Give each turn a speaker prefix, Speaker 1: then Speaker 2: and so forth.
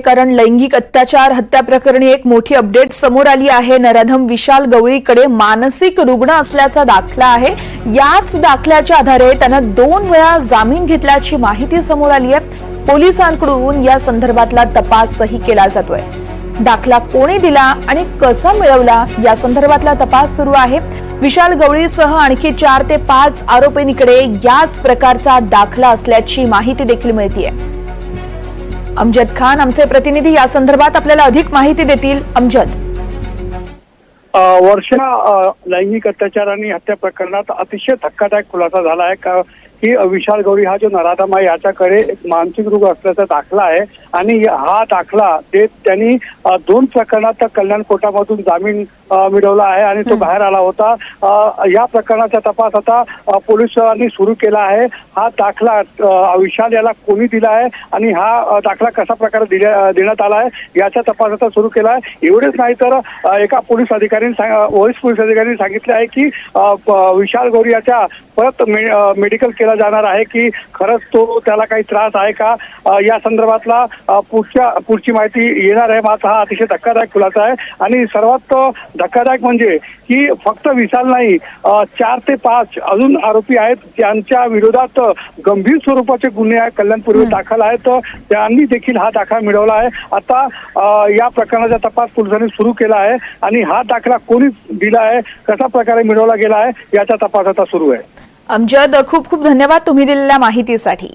Speaker 1: कारण लैंगिक अत्याचार हत्या प्रकरणी एक मोठी अपडेट समोर आली आहे. नराधम विशाल गवळीकडे मानसिक रुग्ण असल्याचा दाखला आहे. याच दाखल्याच्या आधारे त्यानं दोन वेळा जामीन घेतल्याची माहिती समोर आली आहे. पोलिसांकडून या संदर्भातला तपासही केला जातोय. दाखला कोणी दिला आणि कसा मिळवला या संदर्भातला तपास सुरू आहे. विशाल गवळीसह आणखी चार ते पाच आरोपींकडे याच प्रकारचा दाखला असल्याची माहिती देखील मिळतीये. अमजद खान आमचे प्रतिनिधी या संदर्भात आपल्याला अधिक माहिती देतील. अमजद.
Speaker 2: वर्षा लैंगिक अत्याचार आणि हत्या प्रकरणात अतिशय धक्कादायक खुलासा झाला आहे. का की विशाल गौरी हा जो नराधम आहे याच्याकडे एक मानसिक रोग असल्याचा दाखला आहे. आणि हा दाखला ते त्यांनी दोन प्रकरणात कल्याण कोर्टामधून जामीन मिळवला आहे आणि तो बाहेर आला होता. या प्रकरणाचा तपास आता पोलिसांनी सुरू केला आहे. हा दाखला विशाल याला कोणी दिला आहे आणि हा दाखला कशा प्रकारे दिल्या देण्यात आला आहे याचा तपास आता सुरू केला आहे. एवढेच नाही तर एका पोलीस अधिकाऱ्यांनी सांग- अ, वरिष्ठ पोलीस अधिकाऱ्यांनी सांगितले आहे की विशाल गौरी याच्या परत मेडिकल केला जाणार आहे की खरंच तो त्याला काही त्रास आहे का? या संदर्भातला पुढच्या पुढची माहिती येणार आहे. मात्र हा अतिशय धक्कादायक खुलासा आहे. आणि सर्वात धक्कादायक म्हणजे की फक्त विशाल नाही चार ते पाच अजून आरोपी आहेत. त्यांच्या विरोधात गंभीर स्वरूपाचे गुन्हे कल्याणपूर्वी दाखल आहेत. त्यांनी देखील हा दाखला मिळवला आहे. आता या प्रकरणाचा तपास पोलिसांनी सुरू केला आहे. आणि हा दाखला कोणी दिला आहे? कशा प्रकारे मिळवला गेला आहे? याचा तपास आता सुरू आहे.
Speaker 1: अमजद खूप खूप धन्यवाद तुम्ही दिलेल्या माहितीसाठी.